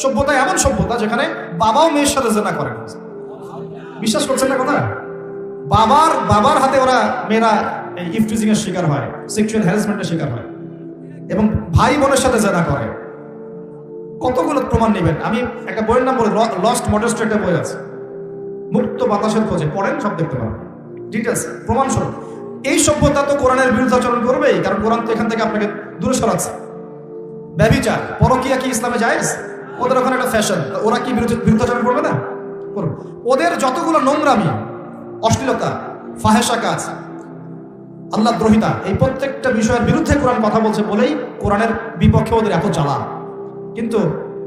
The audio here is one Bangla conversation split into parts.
সভ্যতা এমন সভ্যতা যেখানে বাবাও মেয়ের সাথে জেনা করে না। বিশ্বাস করছেন না কথা? বাবার বাবার হাতে ওরা মেয়েরা ইফটিজিং এর শিকার হয় সেক্সুয়াল হ্যারাসমেন্টের শিকার হয় এবং ভাই বোনের সাথে জেনা করে। কতগুলো প্রমাণ নেবেন? আমি একটা বইয়ের নাম বলে লস্ট মডেস্ট একটা বই আছে। মুক্ত বাতাসের খোঁজে পড়েন, সব দেখতে পাবেন। ডিটেলস প্রমাণ স্বরূপ। এই সভ্যতা তো কোরআনের বিরুদ্ধে আচরণ করবেই, কারণ কোরআন তো এখান থেকে আপনাকে দূরে সরাচ্ছে। ব্যবিচার পরকিয়া কি ইসলামে জায়েজ? ওদের ওখানে একটা ফ্যাশন ওরা কি বিরুদ্ধ বিরুদ্ধাচরণ করবে না? করবে। ওদের যতগুলো নোংরামি, অশ্লীলতা ফাহেসা কাজ, আল্লাহ দ্রোহিতা, এই প্রত্যেকটা বিষয়ের বিরুদ্ধে কোরআন কথা বলছে বলেই কোরআনের বিপক্ষে ওদের এত জ্বালা। কিন্তু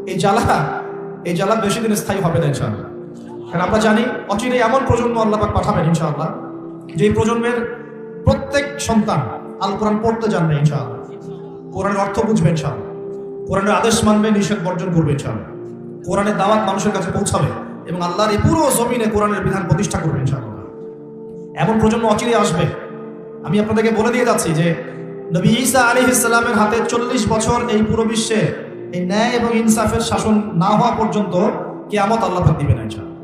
এই জ্বালা এই জ্বালা বেশি দিন স্থায়ী হবে না ইনশাআল্লাহ। কারণ আমরা জানি অচিরে এমন প্রজন্ম আল্লাহ পাঠাবেন ইনশাআল্লাহ যে প্রজন্মের প্রত্যেক সন্তান আল কোরআন পড়তে জানবে ইনশাআল্লাহ। কোরআনের অর্থ বুঝবে ইনশাআল্লাহ। কোরআনের আদেশ মানবে, নিষেধ বর্জন করবে, ইনশাআল্লাহ। কোরআনের দাওয়াত মানুষের কাছে পৌঁছাবে এবং আল্লাহর এই পুরো জমিনে কোরআনের বিধান প্রতিষ্ঠা করবে, ইনশাআল্লাহ। এমন প্রজন্ম অচিরে আসবে। আমি আপনাদেরকে বলে দিয়ে যাচ্ছি যে, নবী ঈসা আলী ইসলামের হাতে চল্লিশ বছর এই পুরো বিশ্বে এই ন্যায় এবং ইনসাফের শাসন না হওয়া পর্যন্ত কেয়ামত আল্লাহ দিবে না, ইনশাআল্লাহ।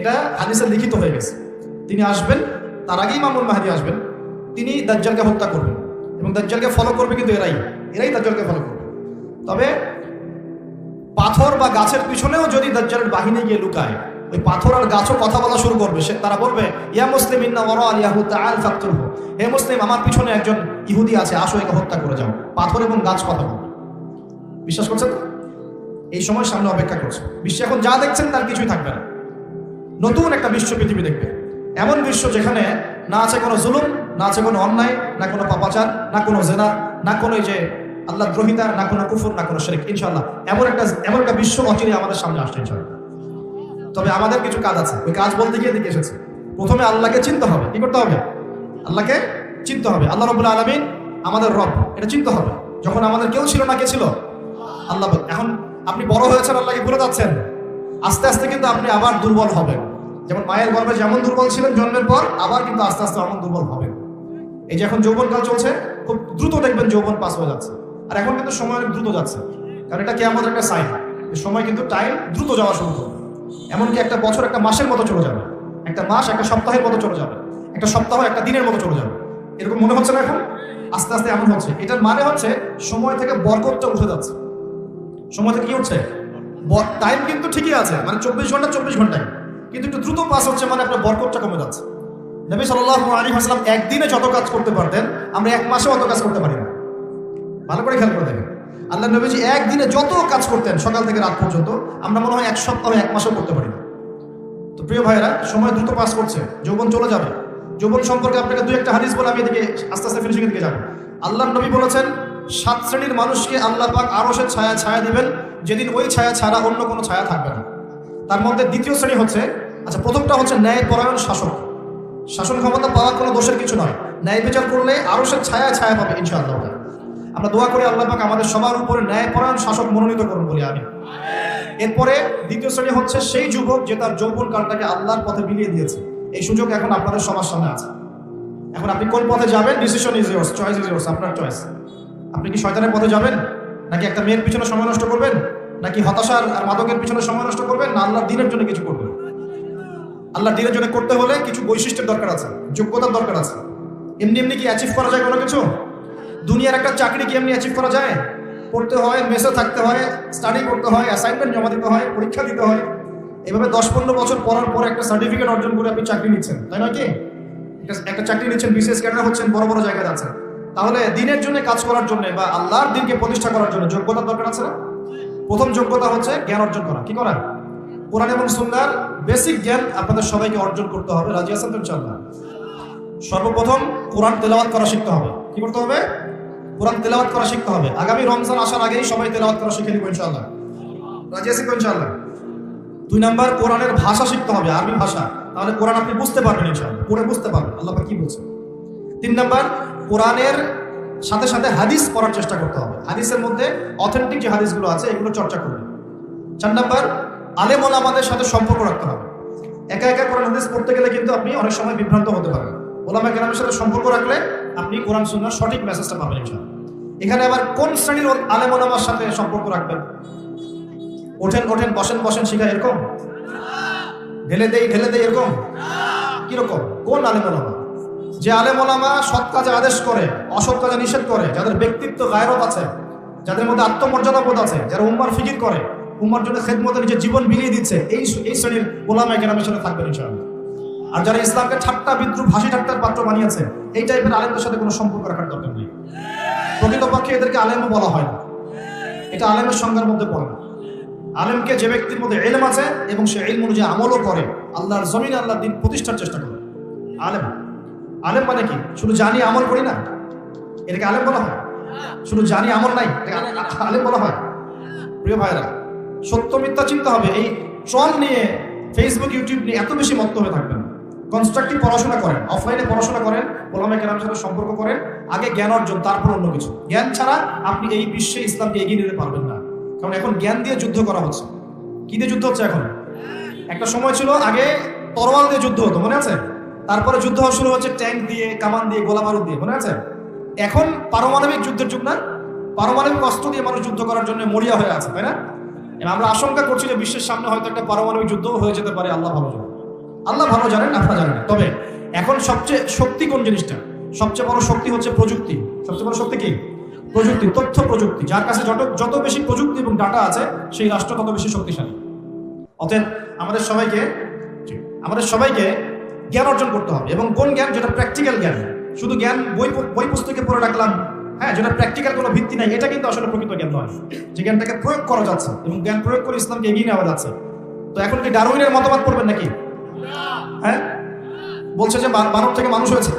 এটা হাদিসে লিখিত হয়ে গেছে। তিনি আসবেন, তার আগেই মামুন মাহাদি আসবেন। তিনি দাজ্জালকে হত্যা করবেন এবং দাজ্জালকে ফলো করবে কিন্তু এরাই। এরাই দাজ্জালকে ফলো করবে। তবে পাথর বা গাছের পিছনেও যদি দাজ্জালের বাহিনী গিয়ে লুকায়, ওই পাথর আর গাছও কথা বলা শুরু করবে। সে তারা বলবে, ইয়া মুসলিম, ইন্না ওয়ারা আল ইয়াহু ফাকতুলহু হে মুসলিম, আমার পিছনে একজন ইহুদি আছে, আসো একে হত্যা করে যাও। পাথর এবং গাছ কথা বলবে বিশ্বাস করছেন তো? এই সময় সামনে অপেক্ষা করছে। বিশ্বে এখন যা দেখছেন তার কিছুই থাকবে না। নতুন একটা বিশ্ব পৃথিবী দেখবে। এমন বিশ্ব যেখানে না আছে কোনো জুলুম, না আছে কোনো অন্যায়, না কোনো পাপাচার, না কোনো জেনা, না কোনো যে আল্লাহ দ্রোহিতা না কোনো কুফুর, না কোনো শেরিক ইনশাল্লাহ এমন একটা এমন একটা বিশ্ব অচিরে আমাদের সামনে আসছে ইনশাল্লাহ তবে আমাদের কিছু কাজ আছে। ওই কাজ বলতে গিয়ে দিকে এসেছে। প্রথমে আল্লাহকে চিনতে হবে। কি করতে হবে? আল্লাহকে চিনতে হবে। আল্লাহ রবুল্লা আলমিন আমাদের রব। এটা চিনতে হবে। যখন আমাদের কেউ ছিল না, কে ছিল? আল্লাহ এখন আপনি বড় হয়েছেন, আল্লাহকে ভুলে যাচ্ছেন। আস্তে আস্তে কিন্তু আপনি আবার দুর্বল হবেন। যেমন মায়ের গর্ভে যেমন দুর্বল ছিলেন জন্মের পর, আবার কিন্তু আস্তে আস্তে এমন দুর্বল হবেন। এই যে এখন যৌবনকাল চলছে, খুব দ্রুত দেখবেন যৌবন পাস হয়ে যাচ্ছে। আর এখন কিন্তু সময় অনেক দ্রুত যাচ্ছে। কারণ এটা কি আমাদের একটা সাইন সময় কিন্তু টাইম দ্রুত যাওয়া শুরু করবে। এমনকি একটা বছর, একটা মাসের মতো চলে যাবে। একটা মাস, একটা সপ্তাহের মতো চলে যাবে। একটা সপ্তাহ, একটা দিনের মতো চলে যাবে। এরকম মনে হচ্ছে না এখন? আস্তে আস্তে এমন হচ্ছে। এটার মানে হচ্ছে সময় থেকে বরকতটা উঠে যাচ্ছে। সময় থেকে কি হচ্ছে টাইম কিন্তু ঠিকই আছে। মানে চব্বিশ ঘণ্টা, চব্বিশ ঘন্টায় কিন্তু একটু দ্রুত পাস হচ্ছে মানে আপনার বরকতটা কমে যাচ্ছে। নবী সাল্লাহ আলী হাসলাম একদিনে যত কাজ করতে পারতেন, আমরা এক মাসে অত কাজ করতে পারি না। ভালো করে খেয়াল করে দেখেন। আল্লাহ নবীজি একদিনে যত কাজ করতেন, সকাল থেকে রাত পর্যন্ত, আমরা মনে হয় এক সপ্তাহ, এক মাসও করতে পারি না। তো প্রিয় ভাইরা সময় দ্রুত পাস করছে, যৌবন চলে যাবে। যৌবন সম্পর্কে আপনাকে দুই একটা হাদিস বলে আমি এদিকে আস্তে আস্তে ফিনিশিং দিকে যাব। আল্লাহ নবী বলেছেন, সাত শ্রেণির মানুষকে আল্লাহ পাক আরও সে ছায়া ছায়া দিবেন। যেদিন ওই ছায়া ছাড়া অন্য কোনো ছায়া থাকবে না। তার মধ্যে দ্বিতীয় শ্রেণি হচ্ছে আচ্ছা প্রথমটা হচ্ছে ন্যায় পরায়ণ শাসক। শাসন ক্ষমতা পাওয়া কোনো দোষের কিছু নয়। ন্যায় বিচার করলে আরও সে ছায়া ছায়া পাবে ইনশাআল্লাহ। আমরা দোয়া করি আল্লাহ পাক আমাদের সবার উপরে ন্যায় পরায়ণ শাসক মনোনীত করুন বলি আমি এরপরে দ্বিতীয় শ্রেণি হচ্ছে সেই যুবক যে তার যৌবন কালটাকে আল্লাহর পথে বিলিয়ে দিয়েছে। এই সুযোগ এখন আপনাদের সবার সামনে আছে। এখন আপনি কোন পথে যাবেন? Decision is yours choice is yours আপনার চয়েস আপনি কি শয়তানের পথে যাবেন? নাকি একটা মেয়ের পিছনে সময় নষ্ট করবেন? নাকি হতাশার আর মাদকের পিছনে সময় নষ্ট করবেন? না, আল্লাহর দিনের জন্য কিছু করবেন। আল্লাহ দিনের জন্য করতে হলে কিছু বৈশিষ্ট্যের দরকার আছে, যোগ্যতার দরকার আছে। এমনি এমনি কি অ্যাচিভ করা যায় কোনো কিছু? দুনিয়ার একটা চাকরি কি এমনি অ্যাচিভ করা যায়? পড়তে হয়, মেসে থাকতে হয় স্টাডি করতে হয় অ্যাসাইনমেন্ট জমা দিতে হয়, পরীক্ষা দিতে হয়। এভাবে দশ পনেরো বছর পড়ার পর একটা সার্টিফিকেট অর্জন করে আপনি চাকরি নিচ্ছেন, তাই নয় কি? একটা- চাকরি নিচ্ছেন, বিশেষ ক্যাডার হচ্ছেন, বড় বড় জায়গায় যাচ্ছেন। তাহলে দিনের জন্য কাজ করার জন্য বা আল্লাহর দিনকে প্রতিষ্ঠা করার জন্য যোগ্যতার দরকার আছে না? প্রথম যোগ্যতা হচ্ছে জ্ঞান অর্জন করা, কি করা? কোরআন এবং সুন্নার বেসিক জ্ঞান আপনাদের সবাইকে অর্জন করতে হবে। রাজি আছেন তো সর্বপ্রথম কোরআন তেলাওয়াত করা শিখতে হবে। কি করতে হবে? কোরআন তেলাওয়াত করা শিখতে হবে। আগামী রমজান আসার আগেই সবাই তেলাওয়াত করা শিখে নিব ইনশাআল্লাহ। রাজি আছি তো ইনশাআল্লাহ? দুই নাম্বার, কোরআনের ভাষা শিখতে হবে, আরবি ভাষা। তাহলে কোরআন আপনি বুঝতে পারবেন ইনশাআল্লাহ। পড়ে বুঝতে পারবেন, আল্লাহ কি বলছে? তিন নাম্বার, কোরআনের সাথে সাথে হাদিস পড়ার চেষ্টা করতে হবে। হাদিসের মধ্যে অথেন্টিক যে হাদিসগুলো আছে, এগুলো চর্চা করবে চার নাম্বার, আলেম ওলামাদের সাথে সম্পর্ক রাখতে হবে। একা একা কোরআন হাদিস পড়তে গেলে কিন্তু আপনি অনেক সময় বিভ্রান্ত হতে পারেন ওলামা কেরামের সাথে সম্পর্ক রাখলে আপনি কোরআন সুন্নার সঠিক মেসেজটা পাবেন এখানে আবার কোন শ্রেণির ওল- আলেম ওলামার সাথে সম্পর্ক রাখবেন? ওঠেন ওঠেন, বসেন বসেন, শিখা এরকম? ঢেলে দেই ঢেলে দেই এরকম? কীরকম? কোন আলেম ওলামা? যে আলেম ওলামা সৎ কাজে আদেশ করে, অসৎ কাজে নিষেধ করে, যাদের ব্যক্তিত্ব গায়রত আছে, যাদের মধ্যে আত্মমর্যাদা বোধ আছে, যারা উম্মার ফিকির করে, উম্মার জন্য খেদমতে নিজের জীবন বিলিয়ে দিচ্ছে, এই এই শ্রেণির ওলামা কেরামের সাথে থাকবেন ইনশাআল্লাহ। আর যারা ইসলামকে ঠাট্টা, বিদ্রুপ, হাসি ঠাট্টার পাত্র বানিয়েছে, এই টাইপের আলেমদের সাথে কোনো সম্পর্ক রাখার দরকার নেই। প্রকৃতপক্ষে এদেরকে আলেমও বলা হয় না। এটা আলেমের সংজ্ঞার মধ্যে পড়ে না। আলেমকে যে ব্যক্তির মধ্যে এলম আছে এবং সে এলম অনুযায়ী আমলও করে, আল্লাহর জমিন আল্লাহর দিন প্রতিষ্ঠার চেষ্টা করে। আলেম। আলেম মানে কি? শুধু জানি, আমল করি না? এটাকে আলেম বলা হয়? শুধু জানি, আমল নাই? আলেম বলা হয়? প্রিয় ভাইরা সত্য মিথ্যা চিন্তা হবে। এই ট্রল নিয়ে ফেসবুক ইউটিউব নিয়ে এত বেশি মত্ত হয়ে থাকবেন কনস্ট্রাকটিভ পড়াশোনা করেন অফলাইনে পড়াশোনা করেন, ওলামা কেরামের সাথে সম্পর্ক করেন, আগে জ্ঞান অর্জন, তারপর অন্য কিছু। জ্ঞান ছাড়া আপনি এই বিশ্বে ইসলামকে এগিয়ে নিতে পারবেন না। কারণ এখন জ্ঞান দিয়ে যুদ্ধ করা হচ্ছে। কি দিয়ে যুদ্ধ হচ্ছে এখন? একটা সময় ছিল, আগে তরোয়াল দিয়ে যুদ্ধ হতো, মনে আছে? তারপরে যুদ্ধ শুরু হচ্ছে ট্যাঙ্ক দিয়ে, কামান দিয়ে, গোলা বারুদ দিয়ে, মনে আছে? এখন পারমাণবিক যুদ্ধের যুগ না? পারমাণবিক অস্ত্র দিয়ে মানুষ যুদ্ধ করার জন্য মরিয়া হয়ে আছে, তাই না? আমরা আশঙ্কা করছি যে বিশ্বের সামনে হয়তো একটা পারমাণবিক যুদ্ধ হয়ে যেতে পারে, আল্লাহ ভালো আল্লাহ ভালো জানেন আপনারা জানেন তবে এখন সবচেয়ে শক্তি কোন জিনিসটা? সবচেয়ে বড় শক্তি হচ্ছে প্রযুক্তি। সবচেয়ে বড় শক্তি কি? প্রযুক্তি, তথ্য প্রযুক্তি। যার কাছে যত যত বেশি প্রযুক্তি এবং ডাটা আছে, সেই রাষ্ট্র তত বেশি শক্তিশালী। অতএব আমাদের সবাইকে আমাদের সবাইকে জ্ঞান অর্জন করতে হবে। এবং কোন জ্ঞান? যেটা প্র্যাকটিক্যাল জ্ঞান। শুধু জ্ঞান, বই বই পুস্তকে পড়ে রাখলাম। হ্যাঁ যেটা প্র্যাকটিক্যাল কোনো ভিত্তি নাই, এটা কিন্তু আসলে প্রকৃত জ্ঞান নয়। যে জ্ঞানটাকে প্রয়োগ করা যাচ্ছে এবং জ্ঞান প্রয়োগ করে ইসলামকে এগিয়ে নেওয়া যাচ্ছে। তো এখন কি ডারউইনের মতবাদ পড়বেন নাকি? হ্যাঁ? বলছে যে মানব থেকে মানুষ হয়েছে।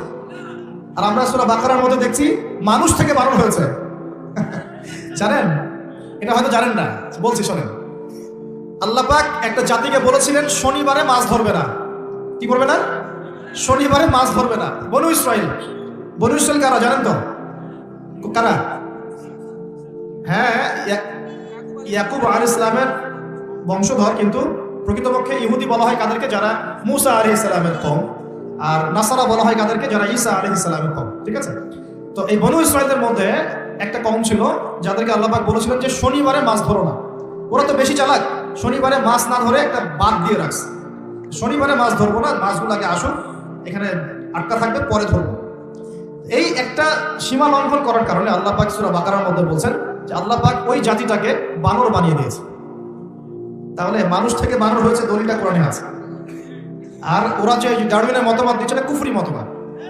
আর আমরা সুরা বাকারার মধ্যে দেখছি মানুষ থেকে মানব হয়েছে। জানেন? এটা হয়তো জানেন না। বলছি, শোনেন। আল্লাহ পাক একটা জাতিকে বলেছিলেন, শনিবারে মাছ ধরবে না। কি করবে না? শনিবারে মাছ ধরবে না। বনু ইসরাইল। বনু ইসরাইল কারা, জানেন তো? কারা? হ্যাঁ ইয়া- ইয়াকুব আল ইসলামের বংশধর কিন্তু প্রকৃতপক্ষে ইহুদি বলা হয় কাদেরকে? যারা মুসা আলী ইসলামের কম আর নাসারা বলা হয় কাদেরকে? যারা ঈসা আলী ইসলামের কম। ঠিক আছে? তো এই বনু ইসরায়েলদের মধ্যে একটা কম ছিল, যাদেরকে আল্লাহবাক বলেছিলেন যে শনিবারে মাছ ধরো না। ওরা তো বেশি চালাক। শনিবারে মাছ না ধরে একটা বাদ দিয়ে রাখছে। শনিবারে মাছ ধরবো না মাছগুলো আগে আসুন, এখানে আটকা থাকবে, পরে ধরবো। এই একটা সীমা লঙ্ঘন করার কারণে আল্লাহ পাক সুরা বাকারার মধ্যে বলছেন যে আল্লাহ পাক ওই জাতিটাকে বানর বানিয়ে দিয়েছে। তাহলে মানুষ থেকে বানর হয়েছে দলিলটা কোরআনে আছে। আর ওরা যে ডারউইনের মতবাদ দিচ্ছে এটা কুফরি মতবাদ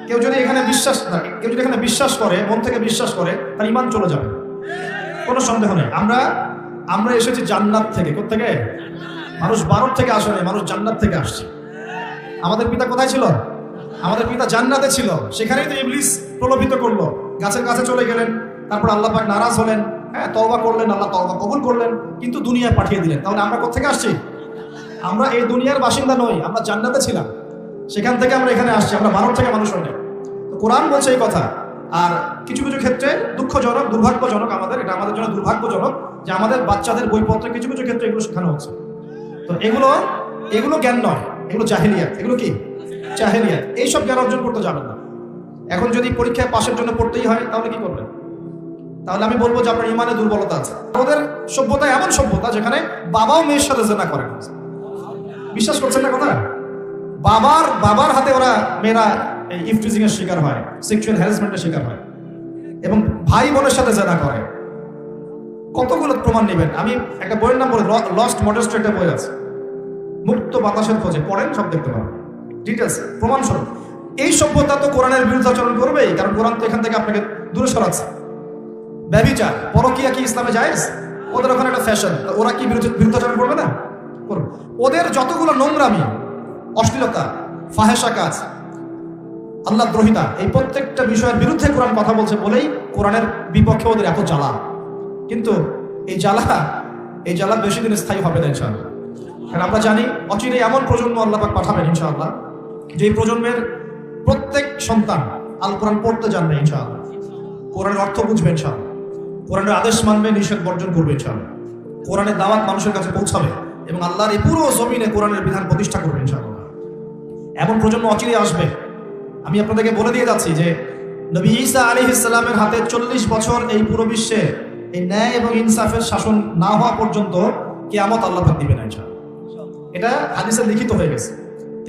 কেউ যদি এখানে বিশ্বাস না কেউ যদি এখানে বিশ্বাস করে মন থেকে বিশ্বাস করে তার ইমান চলে যাবে। কোনো সন্দেহ নেই। আমরা আমরা এসেছি জান্নাত থেকে। কোথেকে মানুষ বানর থেকে আসে নাই, মানুষ জান্নাত থেকে আসছে। আমাদের পিতা কোথায় ছিল? আমাদের পিতা জান্নাতে ছিল। সেখানেই তো ইবলিস প্রলোভিত করল। গাছের কাছে চলে গেলেন। তারপর আল্লাহ পাক নারাজ হলেন। হ্যাঁ তওবা করলেন, আল্লাহ তওবা কবুল করলেন, কিন্তু দুনিয়ায় পাঠিয়ে দিলেন। তাহলে আমরা কোথেকে আসছি? আমরা এই দুনিয়ার বাসিন্দা নই, আমরা জান্নাতে ছিলাম। সেখান থেকে আমরা এখানে আসছি, আমরা মানব থেকে মানুষ হই না তো কোরআন বলছে এই কথা। আর কিছু কিছু ক্ষেত্রে দুঃখজনক, দুর্ভাগ্যজনক আমাদের, এটা আমাদের জন্য দুর্ভাগ্যজনক যে আমাদের বাচ্চাদের বইপত্রে কিছু কিছু ক্ষেত্রে এগুলো শেখানো হচ্ছে। তো এগুলো এগুলো জ্ঞান নয়, এগুলো জাহেলিয়াত। এগুলো কি? জাহেলিয়াত। এইসব জ্ঞান অর্জন করতে যাবেন না। এখন যদি পরীক্ষায় পাশের জন্য পড়তেই হয়, তাহলে কি করবেন? তাহলে আমি বলব যে আপনার ইমানে দুর্বলতা আছে। আমাদের সভ্যতা এমন সভ্যতা যেখানে বাবাও মেয়ের সাথে জেনা করে বিশ্বাস করছেন না কথা বাবার বাবার হাতে ওরা মেয়েরা ইফটিজিং এর শিকার হয় সেক্সুয়াল হ্যারাসমেন্টের শিকার হয়। এবং ভাই বোনের সাথে জেনা করে। কতগুলো প্রমাণ নেবেন? আমি একটা বইয়ের নাম বলে লস্ট মডেস্ট একটা বই আছে। মুক্ত বাতাসের খোঁজে। পড়েন, সব দেখতে পাবেন। ডিটেলস প্রমাণ স্বরূপ এই সভ্যতা তো কোরআনের বিরুদ্ধাচরণ করবেই, কারণ কোরআন তো এখান থেকে আপনাকে দূরে সরাচ্ছে। ব্যবিচার পরকিয়া কি ইসলামে জায়েজ? ওদের ওখানে একটা ফ্যাশন ওরা কি বিরুদ্ধ- বিরুদ্ধাচরণ করবে না? করবে ওদের যতগুলো নোংরামি, অশ্লীলতা ফাহেসা কাজ, আল্লাহ দ্রোহিতা, এই প্রত্যেকটা বিষয়ের বিরুদ্ধে কোরআন কথা বলছে বলেই কোরআনের বিপক্ষে ওদের এত জ্বালা। কিন্তু এই জ্বালা এই জ্বালা বেশি দিন স্থায়ী হবে না ইনশাআল্লাহ। কারণ আমরা জানি অচিরে এমন প্রজন্ম আল্লাহ পাক পাঠাবেন ইনশাআল্লাহ যে প্রজন্মের প্রত্যেক সন্তান আল কোরআন পড়তে জানবে ইনশাআল্লাহ। কোরআনের অর্থ বুঝবে ইনশাআল্লাহ। কোরআনের আদেশ মানবে, নিষেধ বর্জন করবে ইনশাআল্লাহ। কোরআনের দাওয়াত মানুষের কাছে পৌঁছাবে এবং আল্লাহর এই পুরো জমিনে কোরআনের বিধান প্রতিষ্ঠা করবে ইনশাআল্লাহ। এমন প্রজন্ম অচিরে আসবে। আমি আপনাদেরকে বলে দিয়ে যাচ্ছি যে, নবী ঈসা আলী ইসলামের হাতে চল্লিশ বছর এই পুরো বিশ্বে এই ন্যায় এবং ইনসাফের শাসন না হওয়া পর্যন্ত কেয়ামত আল্লাহ দিবে না। এটা হাদিসে লিখিত হয়ে গেছে।